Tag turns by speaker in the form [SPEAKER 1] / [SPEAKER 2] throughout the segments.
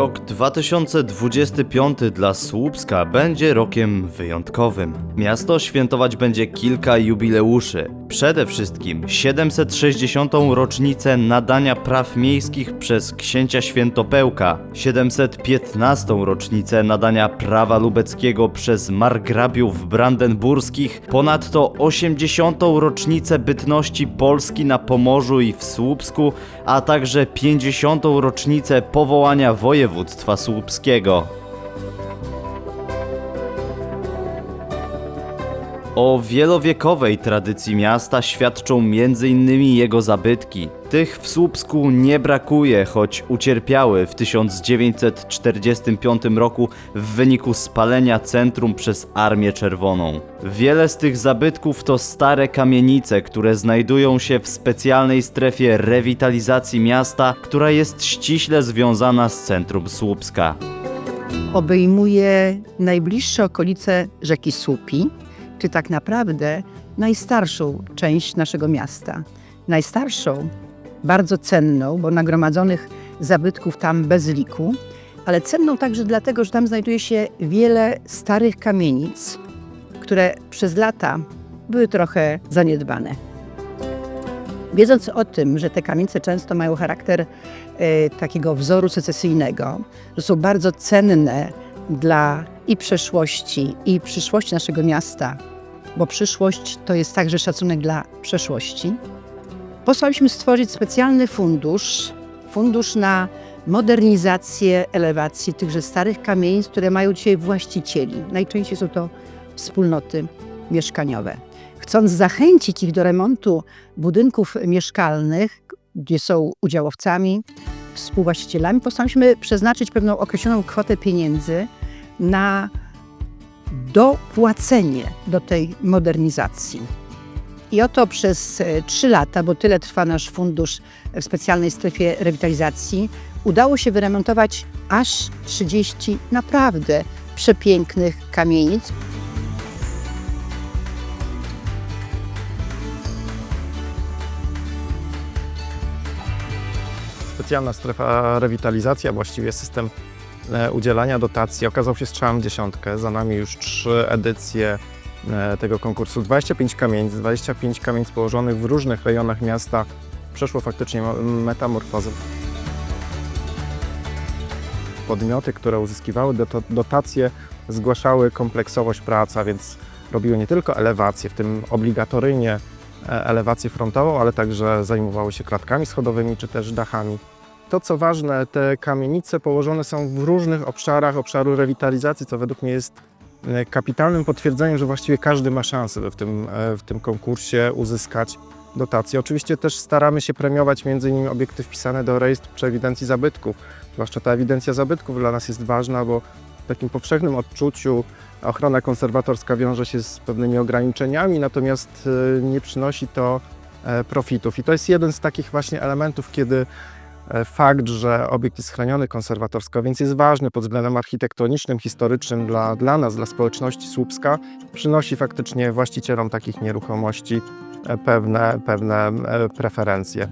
[SPEAKER 1] Rok 2025 dla Słupska będzie rokiem wyjątkowym. Miasto świętować będzie kilka jubileuszy. Przede wszystkim 760. rocznicę nadania praw miejskich przez księcia Świętopełka, 715. rocznicę nadania prawa lubeckiego przez margrabiów brandenburskich, ponadto 80. rocznicę bytności Polski na Pomorzu i w Słupsku, a także 50. rocznicę powołania województwa słupskiego. O wielowiekowej tradycji miasta świadczą m.in. jego zabytki. Tych w Słupsku nie brakuje, choć ucierpiały w 1945 roku w wyniku spalenia centrum przez Armię Czerwoną. Wiele z tych zabytków to stare kamienice, które znajdują się w specjalnej strefie rewitalizacji miasta, która jest ściśle związana z centrum Słupska.
[SPEAKER 2] obejmuje najbliższe okolice rzeki Słupi, czy tak naprawdę najstarszą część naszego miasta. Najstarszą, bardzo cenną, bo nagromadzonych zabytków tam bez liku, ale cenną także dlatego, że tam znajduje się wiele starych kamienic, które przez lata były trochę zaniedbane. Wiedząc o tym, że te kamienice często mają charakter e, takiego wzoru secesyjnego, że są bardzo cenne dla i przeszłości, i przyszłości naszego miasta, bo przyszłość to jest także szacunek dla przeszłości, postanowiliśmy stworzyć specjalny fundusz, fundusz na modernizację elewacji tychże starych kamienic, które mają dzisiaj właścicieli. Najczęściej są to wspólnoty mieszkaniowe. Chcąc zachęcić ich do remontu budynków mieszkalnych, gdzie są udziałowcami, współwłaścicielami, postanowiliśmy przeznaczyć pewną określoną kwotę pieniędzy na dopłacenie do tej modernizacji. I oto przez e, trzy lata, bo tyle trwa nasz fundusz w specjalnej strefie rewitalizacji, udało się wyremontować aż 30 naprawdę przepięknych kamienic.
[SPEAKER 3] Specjalna strefa rewitalizacji, a właściwie system udzielania dotacji okazał się strzałem w dziesiątkę. Za nami już trzy edycje e, tego konkursu. 25 kamienic, 25 kamienic położonych w różnych rejonach miasta przeszło faktycznie mo- metamorfozę. Podmioty, które uzyskiwały dotacje, zgłaszały kompleksowość prac, a więc robiły nie tylko elewację, w tym obligatoryjnie e, elewację frontową, ale także zajmowały się klatkami schodowymi czy też dachami. To co ważne, te kamienice położone są w różnych obszarach obszaru rewitalizacji, co według mnie jest e, kapitalnym potwierdzeniem, że właściwie każdy ma szansę w tym, e, w tym konkursie uzyskać dotacje. Oczywiście też staramy się premiować m.in. obiekty wpisane do rejestru czy ewidencji zabytków. Zwłaszcza ta ewidencja zabytków dla nas jest ważna, bo w takim powszechnym odczuciu ochrona konserwatorska wiąże się z pewnymi ograniczeniami, natomiast e, nie przynosi to profitów. I to jest jeden z takich właśnie elementów, kiedy fakt, że obiekt jest chroniony konserwatorsko, więc jest ważny pod względem architektonicznym, historycznym dla, dla nas, dla społeczności Słupska, przynosi faktycznie właścicielom takich nieruchomości e, pewne, pewne e, preferencje.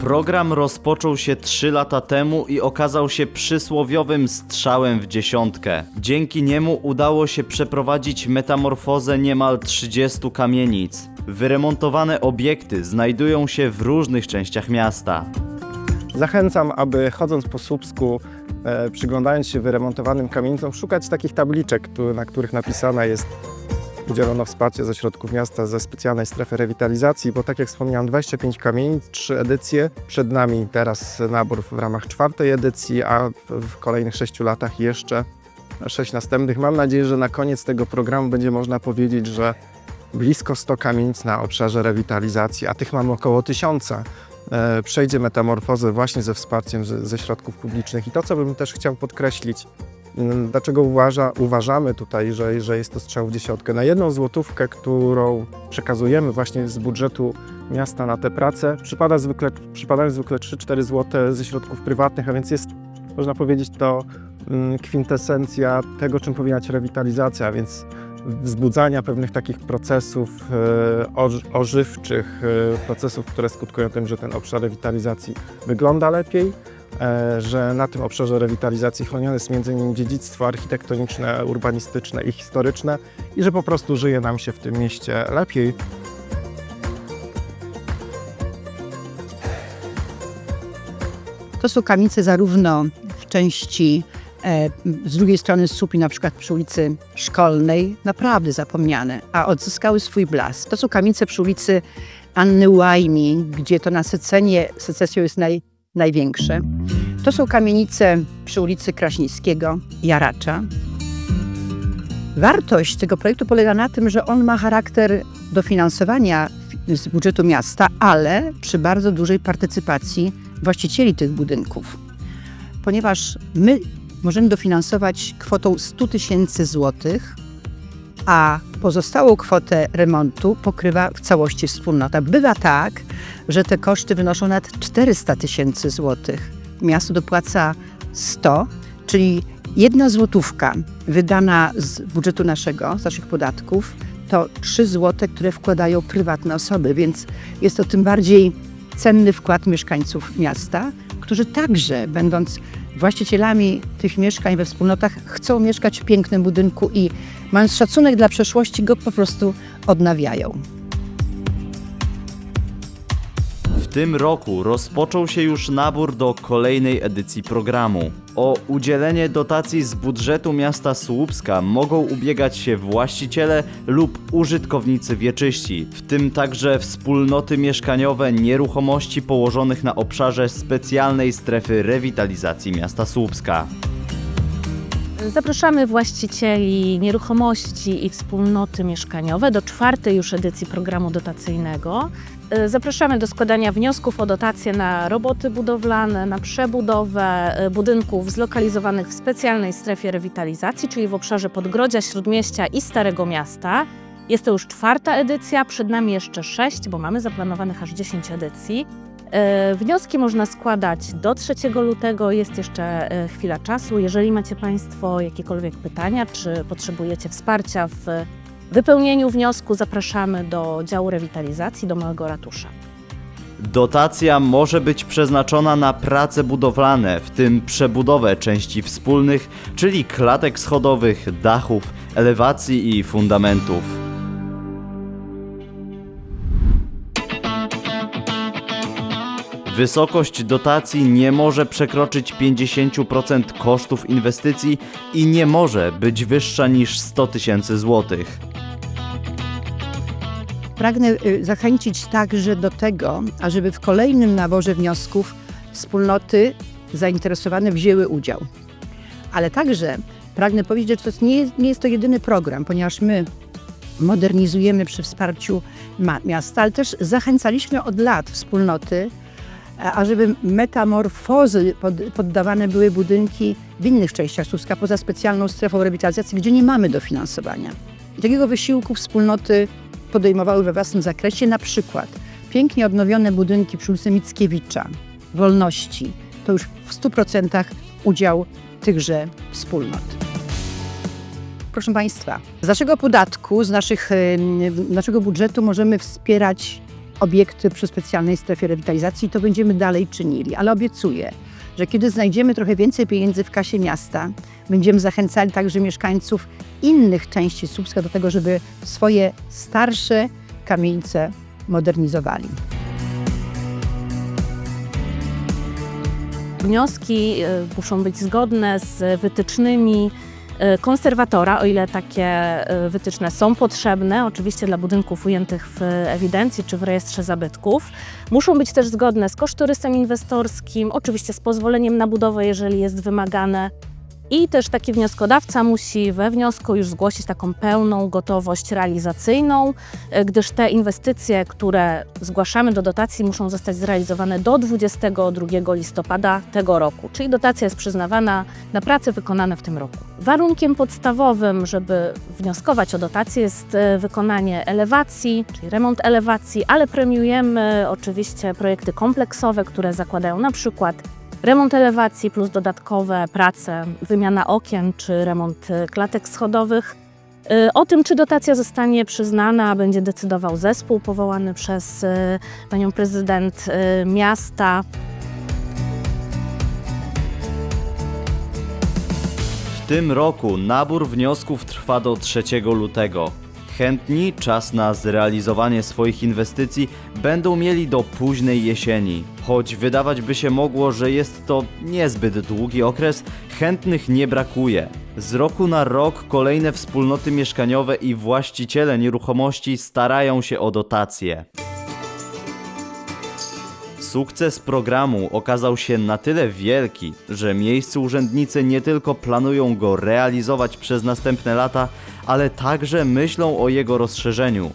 [SPEAKER 1] Program rozpoczął się 3 lata temu i okazał się przysłowiowym strzałem w dziesiątkę. Dzięki niemu udało się przeprowadzić metamorfozę niemal 30 kamienic. Wyremontowane obiekty znajdują się w różnych częściach miasta.
[SPEAKER 3] Zachęcam, aby chodząc po Słupsku, e, przyglądając się wyremontowanym kamienicom, szukać takich tabliczek, tu- na których napisane jest udzielono wsparcie ze środków miasta ze specjalnej strefy rewitalizacji, bo tak jak wspomniałem, 25 kamienic, 3 edycje. Przed nami teraz nabór w ramach czwartej edycji, a w- kolejnych 6 latach jeszcze 6 następnych. Mam nadzieję, że na koniec tego programu będzie można powiedzieć, że blisko 100 kamienic na obszarze rewitalizacji, a tych mamy około 1000 e, przejdzie metamorfozę właśnie ze wsparciem ze, środków publicznych. I to, co bym też chciał podkreślić, dlaczego uważa, uważamy tutaj, że, że jest to strzał w dziesiątkę. Na jedną złotówkę, którą przekazujemy właśnie z budżetu miasta na te prace, przypada zwykle, przypadają zwykle 3-4 zł ze środków prywatnych, a więc jest, można powiedzieć, to mm, kwintesencja tego, czym powinna być rewitalizacja, a więc wzbudzania pewnych takich procesów e, oż- ożywczych, e, procesów, które skutkują tym, że ten obszar rewitalizacji wygląda lepiej, że na tym obszarze rewitalizacji chronione jest m.in. dziedzictwo architektoniczne, urbanistyczne i historyczne i że po prostu żyje nam się w tym mieście lepiej.
[SPEAKER 2] To są kamienice zarówno w części e, z drugiej strony Supi, na przykład przy ulicy Szkolnej, naprawdę zapomniane, a odzyskały swój blask. To są kamienice przy ulicy Anny Łajmi, gdzie to nasycenie secesją jest naj, największe. To są kamienice przy ulicy Kraśnickiego, Jaracza. Wartość tego projektu polega na tym, że on ma charakter dofinansowania z budżetu miasta, ale przy bardzo dużej partycypacji właścicieli tych budynków. Ponieważ my możemy dofinansować kwotą 100 tysięcy złotych, a pozostałą kwotę remontu pokrywa w całości wspólnota. Bywa tak, że te koszty wynoszą nad 400 tysięcy złotych. Miasto dopłaca 100, czyli jedna złotówka wydana z budżetu naszego, z naszych podatków, to 3 złote, które wkładają prywatne osoby, więc jest to tym bardziej cenny wkład mieszkańców miasta, którzy także, będąc właścicielami tych mieszkań we wspólnotach, chcą mieszkać w pięknym budynku i mając szacunek dla przeszłości, go po prostu odnawiają.
[SPEAKER 1] Tym roku rozpoczął się już nabór do kolejnej edycji programu. O udzielenie dotacji z budżetu miasta Słupska mogą ubiegać się właściciele lub użytkownicy wieczyści, w tym także wspólnoty mieszkaniowe nieruchomości położonych na obszarze specjalnej strefy rewitalizacji miasta Słupska.
[SPEAKER 4] Zapraszamy właścicieli nieruchomości i wspólnoty mieszkaniowe do czwartej już edycji programu dotacyjnego. Y, Zapraszamy do składania wniosków o dotacje na roboty budowlane, na przebudowę y, budynków zlokalizowanych w specjalnej strefie rewitalizacji, czyli w obszarze Podgrodzia, Śródmieścia i Starego Miasta. Jest to już czwarta edycja, przed nami jeszcze sześć, bo mamy zaplanowanych aż 10 edycji. E, Wnioski można składać do 3 lutego, jest jeszcze e, chwila czasu. Jeżeli macie Państwo jakiekolwiek pytania, czy potrzebujecie wsparcia w wypełnieniu wniosku, zapraszamy do działu rewitalizacji, do Małego Ratusza.
[SPEAKER 1] Dotacja może być przeznaczona na prace budowlane, w tym przebudowę części wspólnych, czyli klatek schodowych, dachów, elewacji i fundamentów. Wysokość dotacji nie może przekroczyć 50% kosztów inwestycji i nie może być wyższa niż 100 tysięcy złotych.
[SPEAKER 2] Pragnę y, zachęcić także do tego, ażeby w kolejnym naborze wniosków wspólnoty zainteresowane wzięły udział. Ale także pragnę powiedzieć, że to nie jest, nie jest to jedyny program, ponieważ my modernizujemy przy wsparciu miasta, ale też zachęcaliśmy od lat wspólnoty, a- ażeby metamorfozy pod, poddawane były budynki w innych częściach Słupska, poza specjalną strefą rewitalizacji, gdzie nie mamy dofinansowania. I takiego wysiłku wspólnoty podejmowały we własnym zakresie, na przykład pięknie odnowione budynki przy ulicy Mickiewicza, Wolności, to już w 100% udział tychże wspólnot. Proszę Państwa, z naszego podatku, z naszych, naszego budżetu możemy wspierać obiekty przy specjalnej strefie rewitalizacji i to będziemy dalej czynili, ale obiecuję, że kiedy znajdziemy trochę więcej pieniędzy w kasie miasta, będziemy zachęcali także mieszkańców innych części Słupska do tego, żeby swoje starsze kamienice modernizowali.
[SPEAKER 4] Wnioski y, muszą być zgodne z wytycznymi konserwatora, o ile takie y, wytyczne są potrzebne, oczywiście dla budynków ujętych w ewidencji czy w rejestrze zabytków. Muszą być też zgodne z kosztorysem inwestorskim, oczywiście z pozwoleniem na budowę, jeżeli jest wymagane. I też taki wnioskodawca musi we wniosku już zgłosić taką pełną gotowość realizacyjną, y, gdyż te inwestycje, które zgłaszamy do dotacji, muszą zostać zrealizowane do 22 listopada tego roku, czyli dotacja jest przyznawana na prace wykonane w tym roku. Warunkiem podstawowym, żeby wnioskować o dotację, jest e, wykonanie elewacji, czyli remont elewacji, ale premiujemy oczywiście projekty kompleksowe, które zakładają na przykład Remont elewacji plus dodatkowe prace, wymiana okien czy remont y, klatek schodowych. Y, o tym, czy dotacja zostanie przyznana, będzie decydował zespół powołany przez y, panią prezydent miasta.
[SPEAKER 1] W tym roku nabór wniosków trwa do 3 lutego. Chętni czas na zrealizowanie swoich inwestycji będą mieli do późnej jesieni. Choć wydawać by się mogło, że jest to niezbyt długi okres, chętnych nie brakuje. Z roku na rok kolejne wspólnoty mieszkaniowe i właściciele nieruchomości starają się o dotacje. Sukces programu okazał się na tyle wielki, że miejscy urzędnicy nie tylko planują go realizować przez następne lata, ale także myślą o jego rozszerzeniu.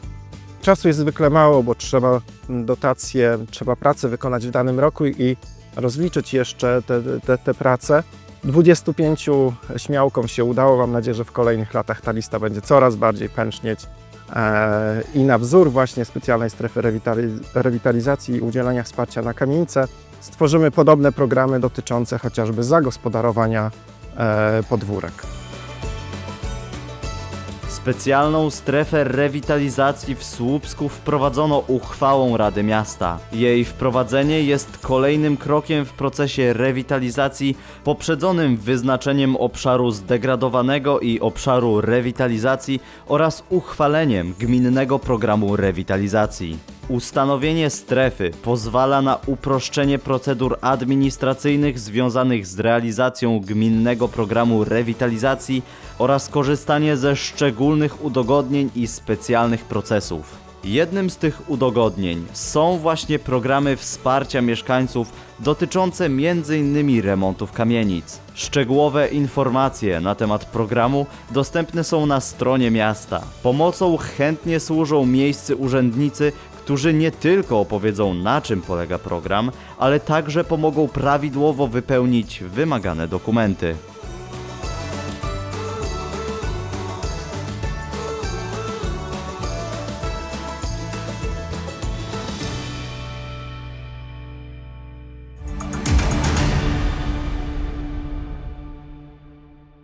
[SPEAKER 3] Czasu jest zwykle mało, bo trzeba dotacje, trzeba pracę wykonać w danym roku i rozliczyć jeszcze te, te, te prace. 25 śmiałkom się udało. Mam nadzieję, że w kolejnych latach ta lista będzie coraz bardziej pęcznieć. E, I na wzór właśnie specjalnej strefy rewitali- rewitalizacji i udzielania wsparcia na kamienice stworzymy podobne programy dotyczące chociażby zagospodarowania e, podwórek.
[SPEAKER 1] Specjalną strefę rewitalizacji w Słupsku wprowadzono uchwałą Rady Miasta. Jej wprowadzenie jest kolejnym krokiem w procesie rewitalizacji poprzedzonym wyznaczeniem obszaru zdegradowanego i obszaru rewitalizacji oraz uchwaleniem gminnego programu rewitalizacji. Ustanowienie strefy pozwala na uproszczenie procedur administracyjnych związanych z realizacją gminnego programu rewitalizacji oraz korzystanie ze szczególnych udogodnień i specjalnych procesów. Jednym z tych udogodnień są właśnie programy wsparcia mieszkańców dotyczące m.in. remontów kamienic. Szczegółowe informacje na temat programu dostępne są na stronie miasta. Pomocą chętnie służą miejscy urzędnicy, którzy nie tylko opowiedzą na czym polega program, ale także pomogą prawidłowo wypełnić wymagane dokumenty.